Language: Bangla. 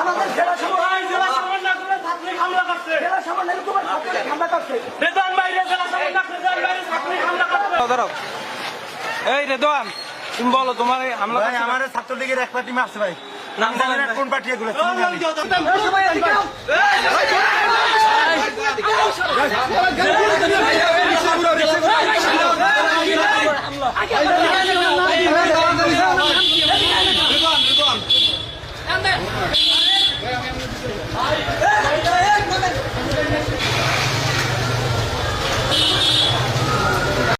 আমাদের জেলা সমাজ জেলা সমাজ না করে ছাত্রী হামলা করছে জেলা সমাজ না ছাত্রী হামলা করছে রেদন বাইরে জেলা সমাজ না করে বাইরে ছাত্রী হামলা করছে এই রেদন তুমি বলো তোমার হামলা ভাই আমার ছাত্রলীগের এক পার্টি মারছে ভাই নাম জানি কোন পার্টি এগুলো আগে あ!